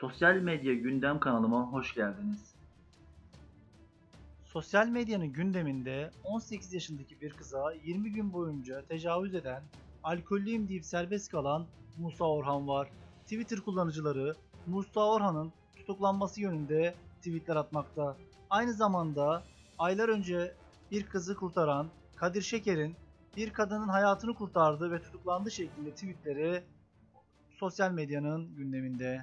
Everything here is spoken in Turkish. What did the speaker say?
Sosyal medya gündem kanalıma hoş geldiniz. Sosyal medyanın gündeminde 18 yaşındaki bir kıza 20 gün boyunca tecavüz eden, alkollüyüm deyip serbest kalan Musa Orhan var. Twitter kullanıcıları Musa Orhan'ın tutuklanması yönünde tweetler atmakta. Aynı zamanda aylar önce bir kızı kurtaran Kadir Şeker'in bir kadının hayatını kurtardı ve tutuklandı şeklinde tweetleri sosyal medyanın gündeminde.